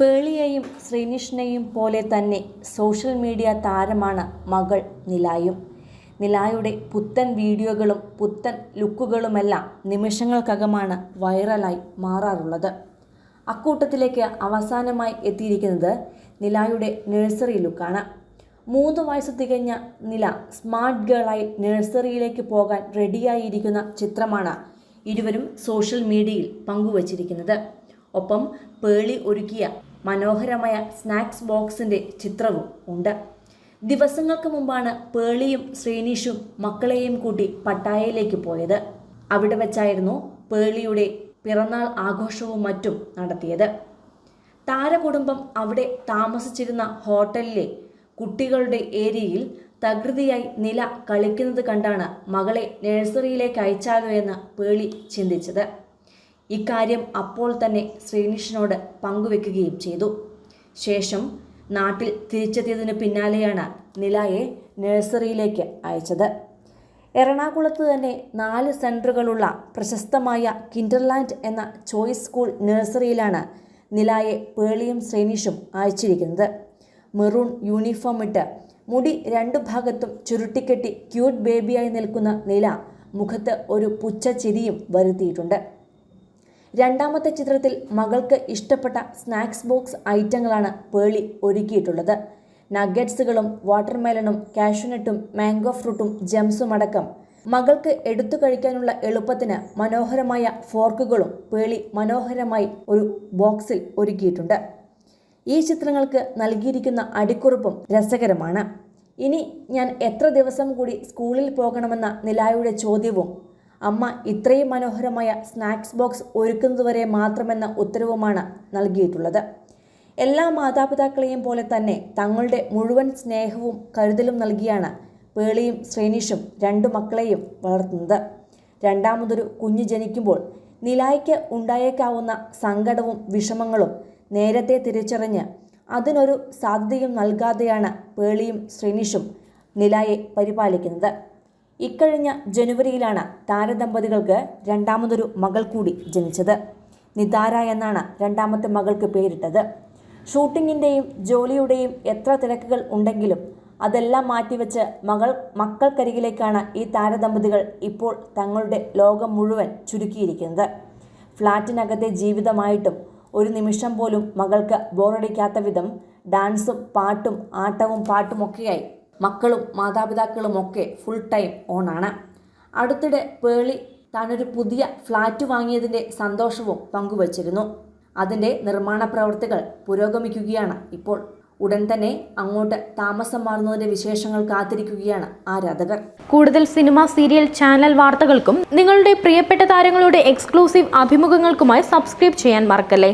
പേളിയെയും ശ്രീനിഷ്ണയും പോലെ തന്നെ social media താരമാണ് മകൾ നിലായും. നിലായുടെ പുത്തൻ വീഡിയോകളും പുത്തൻ ലുക്കുകളുമെല്ലാം നിമിഷങ്ങൾക്കകമാണ് വൈറലായി മാറാറുള്ളത്. അക്കൂട്ടത്തിലേക്ക് അവസാനമായി എത്തിയിരിക്കുന്നത് നിലായുടെ നഴ്സറി ലുക്കാണ്. മൂന്ന് വയസ്സ് തികഞ്ഞ നില സ്മാർട്ട് ഗേളായി നഴ്സറിയിലേക്ക് പോകാൻ റെഡിയായിരിക്കുന്ന ചിത്രമാണ് ഇരുവരും സോഷ്യൽ മീഡിയയിൽ പങ്കുവച്ചിരിക്കുന്നത്. ഒപ്പം പേളി ഒരുക്കിയ മനോഹരമായ സ്നാക്സ് ബോക്സിന്റെ ചിത്രവും ഉണ്ട്. ദിവസങ്ങൾക്ക് മുമ്പാണ് പേളിയും ശ്രീനീഷും മക്കളെയും കൂട്ടി പട്ടായയിലേക്ക് പോയത്. അവിടെ വെച്ചായിരുന്നു പേളിയുടെ പിറന്നാൾ ആഘോഷവും മറ്റും നടത്തിയത്. താരകുടുംബം അവിടെ താമസിച്ചിരുന്ന ഹോട്ടലിലെ കുട്ടികളുടെ ഏരിയയിൽ തകൃതിയായി നില കളിക്കുന്നത് കണ്ടാണ് മകളെ നഴ്സറിയിലേക്ക് അയച്ചാലോ എന്ന് പേളി ചിന്തിച്ചത്. ഇക്കാര്യം അപ്പോൾ തന്നെ ശ്രീനിഷിനോട് പങ്കുവെക്കുകയും ചെയ്തു. ശേഷം നാട്ടിൽ തിരിച്ചെത്തിയതിനു പിന്നാലെയാണ് നിലയെ നഴ്സറിയിലേക്ക് അയച്ചത്. എറണാകുളത്ത് തന്നെ നാല് സെന്ററുകളുള്ള പ്രശസ്തമായ കിൻഡർലാൻഡ് എന്ന ചോയ്സ് സ്കൂൾ നഴ്സറിയിലാണ് നിലായെ പേളിയും ശ്രീനിഷും അയച്ചിരിക്കുന്നത്. മെറൂൺ യൂണിഫോം ഇട്ട് മുടി രണ്ടു ഭാഗത്തും ചുരുട്ടിക്കെട്ടി ക്യൂട്ട് ബേബിയായി നിൽക്കുന്ന നില മുഖത്ത് ഒരു പുച്ഛ ചിരിയും വരുത്തിയിട്ടുണ്ട്. രണ്ടാമത്തെ ചിത്രത്തിൽ മകൾക്ക് ഇഷ്ടപ്പെട്ട സ്നാക്സ് ബോക്സ് ഐറ്റങ്ങളാണ് പേളി ഒരുക്കിയിട്ടുള്ളത്. നഗറ്റ്സുകളും വാട്ടർമെലണും കാഷ്യൂനട്ടും മാംഗോ ഫ്രൂട്ടും ജംസും അടക്കം. മകൾക്ക് എടുത്തു കഴിക്കാനുള്ള എളുപ്പത്തിന് മനോഹരമായ ഫോർക്കുകളും പേളി മനോഹരമായി ഒരു ബോക്സിൽ ഒരുക്കിയിട്ടുണ്ട്. ഈ ചിത്രങ്ങൾക്ക് നൽകിയിരിക്കുന്ന അടിക്കുറിപ്പും രസകരമാണ്. ഇനി ഞാൻ എത്ര ദിവസം കൂടി സ്കൂളിൽ പോകണമെന്ന നിലായുടെ ചോദ്യവും അമ്മ ഇത്രയും മനോഹരമായ സ്നാക്സ് ബോക്സ് ഒരുക്കുന്നതുവരെ മാത്രമെന്ന ഉത്തരവുമാണ് നൽകിയിട്ടുള്ളത്. എല്ലാ മാതാപിതാക്കളെയും പോലെ തന്നെ തങ്ങളുടെ മുഴുവൻ സ്നേഹവും കരുതലും നൽകിയാണ് പേളിയും ശ്രീനിഷും രണ്ടു മക്കളെയും വളർത്തുന്നത്. രണ്ടാമതൊരു കുഞ്ഞു ജനിക്കുമ്പോൾ നിലായ്ക്ക് ഉണ്ടായേക്കാവുന്ന സങ്കടവും വിഷമങ്ങളും നേരത്തെ തിരിച്ചറിഞ്ഞ് അതിനൊരു സാധ്യതയും നൽകാതെയാണ് പേളിയും ശ്രീനിഷും നിലായെ പരിപാലിക്കുന്നത്. ഇക്കഴിഞ്ഞ ജനുവരിയിലാണ് താരദമ്പതികൾക്ക് രണ്ടാമതൊരു മകൾ കൂടി ജനിച്ചത്. നിതാര എന്നാണ് രണ്ടാമത്തെ മകൾക്ക് പേരിട്ടത്. ഷൂട്ടിങ്ങിന്റെയും ജോലിയുടെയും എത്ര തിരക്കുകൾ ഉണ്ടെങ്കിലും അതെല്ലാം മാറ്റിവെച്ച് മകൾ മക്കൾക്കരികിലേക്കാണ് ഈ താരദമ്പതികൾ ഇപ്പോൾ തങ്ങളുടെ ലോകം മുഴുവൻ ചുരുക്കിയിരിക്കുന്നത്. ഫ്ളാറ്റിനകത്തെ ജീവിതമായിട്ടും ഒരു നിമിഷം പോലും മകൾക്ക് ബോറടിക്കാത്ത വിധം ഡാൻസും പാട്ടും ആട്ടവും പാട്ടുമൊക്കെയായി മക്കളും മാതാപിതാക്കളും ഒക്കെ ഫുൾ ടൈം ഓണാണ് അടുത്തിടെ പേളി താനൊരു പുതിയ ഫ്ലാറ്റ് വാങ്ങിയതിന്റെ സന്തോഷവും പങ്കുവച്ചിരുന്നു. അതിന്റെ നിർമ്മാണ പ്രവർത്തികൾ പുരോഗമിക്കുകയാണ് ഇപ്പോൾ. ഉടൻ തന്നെ അങ്ങോട്ട് താമസം മാറുന്നതിന്റെ വിശേഷങ്ങൾ കാത്തിരിക്കുകയാണ് ആരാധകർ. കൂടുതൽ സിനിമ സീരിയൽ ചാനൽ വാർത്തകൾക്കും നിങ്ങളുടെ പ്രിയപ്പെട്ട താരങ്ങളുടെ എക്സ്ക്ലൂസീവ് അഭിമുഖങ്ങൾക്കുമായി സബ്സ്ക്രൈബ് ചെയ്യാൻ മറക്കല്ലേ?